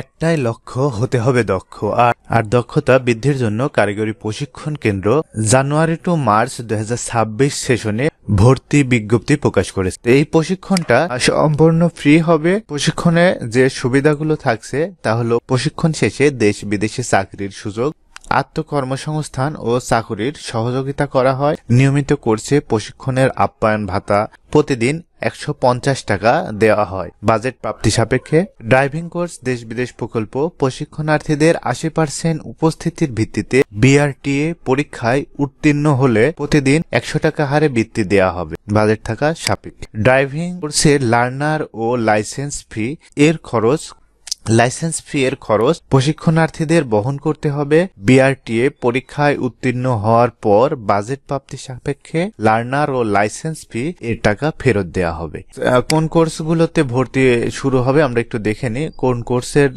একটাই লক্ষ্য হতে হবে দক্ষ, আর আর দক্ষতা বৃদ্ধির জন্য কারিগরি প্রশিক্ষণ কেন্দ্র জানুয়ারি টু মার্চ দুই হাজার ছাব্বিশ সেশনে ভর্তি বিজ্ঞপ্তি প্রকাশ করেছে। এই প্রশিক্ষণটা সম্পূর্ণ ফ্রি হবে। প্রশিক্ষণে যে সুবিধাগুলো থাকছে তা হলো প্রশিক্ষণ শেষে দেশ বিদেশে চাকরির সুযোগ আত্মকর্মসংস্থান ও চাকুরির সহযোগিতা করা হয়। নিয়মিত কোর্সে প্রশিক্ষণের আপ্যায়ন ভাতা প্রতিদিন একশো পঞ্চাশ টাকা দেওয়া হয়। বাজেট প্রাপ্তি সাপেক্ষে ড্রাইভিং কোর্স দেশ বিদেশ প্রকল্প প্রশিক্ষণার্থীদের আশি পার্সেন্ট উপস্থিতির ভিত্তিতে বিআরটিএ পরীক্ষায় উত্তীর্ণ হলে প্রতিদিন একশো টাকা হারে বৃত্তি দেওয়া হবে। বাজেট থাকা সাপেক্ষে। ড্রাইভিং কোর্সের লার্নার ও লাইসেন্স ফি এর খরচ লাইসেন্স ফি এর খরচ প্রশিক্ষণার্থীদের বহন করতে হবে। বিআরটিএ পরীক্ষায় উত্তীর্ণ হওয়ার পর বাজেট প্রাপ্তি সাপেক্ষে লার্নার ও লাইসেন্স ফি এর টাকা ফেরত দেওয়া হবে। কোন কোর্সগুলোতে ভর্তি শুরু হবে আমরা একটু দেখে নিই। কোন কোর্সের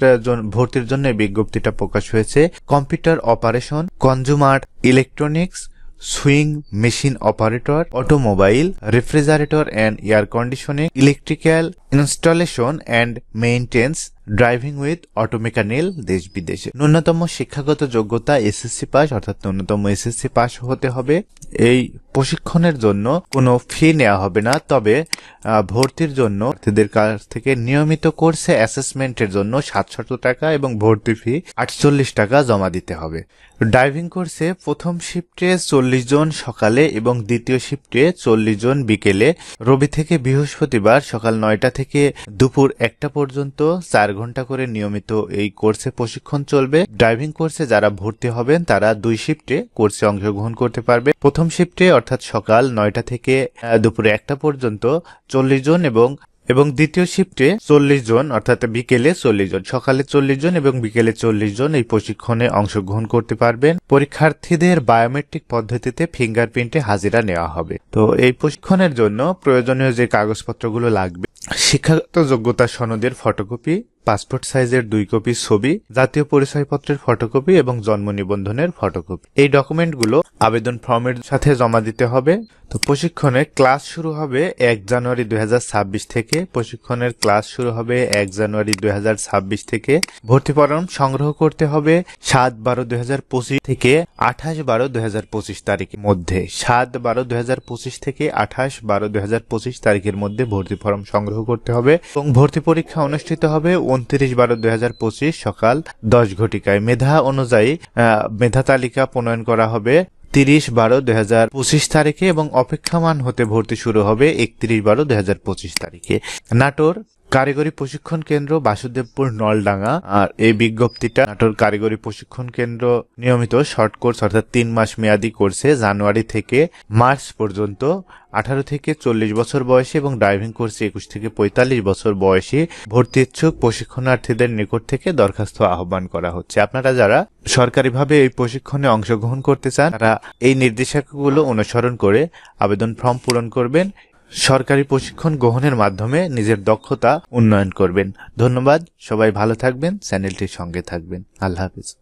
ভর্তির জন্য বিজ্ঞপ্তিটা প্রকাশ হয়েছে। Computer operation, consumer electronics, sewing machine operator, automobile, refrigerator and air conditioning, electrical installation and maintenance driving with auto mechanic দেশ বিদেশে। ন্যূনতম শিক্ষাগত যোগ্যতা এসএসসি পাস অর্থাৎ ন্যূনতম এসএসসি পাস হতে হবে। এই প্রশিক্ষণের জন্য কোনো ফি নেওয়া হবে না, তবে ভর্তির জন্য প্রার্থীদের কাছ থেকে নিয়মিত কোর্সে অ্যাসেসমেন্টের জন্য সাতশত টাকা এবং ভর্তি ফি আটচল্লিশ টাকা জমা দিতে হবে। ড্রাইভিং কোর্সে প্রথম শিফটে চল্লিশ জন সকালে এবং দ্বিতীয় শিফটে চল্লিশ জন বিকেলে। রবি থেকে বৃহস্পতিবার সকাল নয়টা থেকে দুপুর একটা পর্যন্ত চার ঘণ্টা করে নিয়মিত এই কোর্সে প্রশিক্ষণ চলবে। ড্রাইভিং কোর্সে যারা ভর্তি হবেন, তারা দুই শিফটে কোর্সে অংশগ্রহণ করতে পারবে। প্রথম শিফটে অর্থাৎ সকাল নয়টা থেকে দুপুরে একটা পর্যন্ত চল্লিশ জন এবং এবং দ্বিতীয় শিফটে চল্লিশ জন, অর্থাৎ বিকেলে চল্লিশ জন, সকালে চল্লিশ জন এবং বিকেলে চল্লিশ জন এই প্রশিক্ষণে অংশগ্রহণ করতে পারবেন। পরীক্ষার্থীদের বায়োমেট্রিক পদ্ধতিতে ফিঙ্গারপ্রিন্টে হাজিরা নেওয়া হবে। তো এই প্রশিক্ষণের জন্য প্রয়োজনীয় যে কাগজপত্রগুলো লাগবে শিক্ষাগত যোগ্যতা সনদের ফটোকপি, পাসপোর্ট সাইজের দুই কপি ছবি, জাতীয় পরিচয়পত্রের ফটোকপি এবং জন্ম নিবন্ধনের ফটোকপি। এই ডকুমেন্টগুলো আবেদন ফর্মের সাথে জমা দিতে হবে। তো প্রশিক্ষণের ক্লাস শুরু হবে এক জানুয়ারি দুই হাজার ছাব্বিশ থেকে। প্রশিক্ষণের ক্লাস শুরু হবে এক জানুয়ারি দুই হাজার ছাব্বিশ থেকে। ভর্তি ফর্ম সংগ্রহ করতে হবে সাত বারো দুই থেকে আঠাশ বারো দুই তারিখের মধ্যে। সাত বারো দুই থেকে আঠাশ বারো দুই তারিখের মধ্যে ভর্তি ফর্ম সংগ্রহ করতে হবে এবং ভর্তি পরীক্ষা অনুষ্ঠিত হবে উনত্রিশ বারো দুই সকাল দশ ঘটিকায়। মেধা অনুযায়ী মেধা তালিকা প্রণয়ন করা হবে। তিরিশ বারো দুই পঁচিশ তারিখে এবং অপেক্ষমান হতে ভর্তি শুরু হবে একত্রিশ বারো দুই পঁচিশ তারিখে। নাটোর কারিগরি প্রশিক্ষণ কেন্দ্র বাসুদেবপুর নলডাঙ্গা আর এই বিজ্ঞপ্তিটা নাটোর কারিগরি প্রশিক্ষণ কেন্দ্র নিয়মিত শর্ট কোর্স অর্থাৎ তিন মাস মেয়াদী কোর্সে জানুয়ারি থেকে মার্চ পর্যন্ত, আঠারো থেকে চল্লিশ বছর বয়সে এবং ড্রাইভিং কোর্সে একুশ থেকে পঁয়তাল্লিশ বছর বয়সে ভর্তি ইচ্ছুক প্রশিক্ষণার্থীদের নিকট থেকে দরখাস্ত আহ্বান করা হচ্ছে। আপনারা যারা সরকারিভাবে এই প্রশিক্ষণে অংশগ্রহণ করতে চান, তারা এই নির্দেশিকাগুলো অনুসরণ করে আবেদন ফর্ম পূরণ করবেন সরকারি প্রশিক্ষণ গ্রহণের মাধ্যমে নিজের দক্ষতা উন্নয়ন করবেন। ধন্যবাদ, সবাই ভালো থাকবেন, চ্যানেলটির সঙ্গে থাকবেন। আল্লাহ হাফিজ।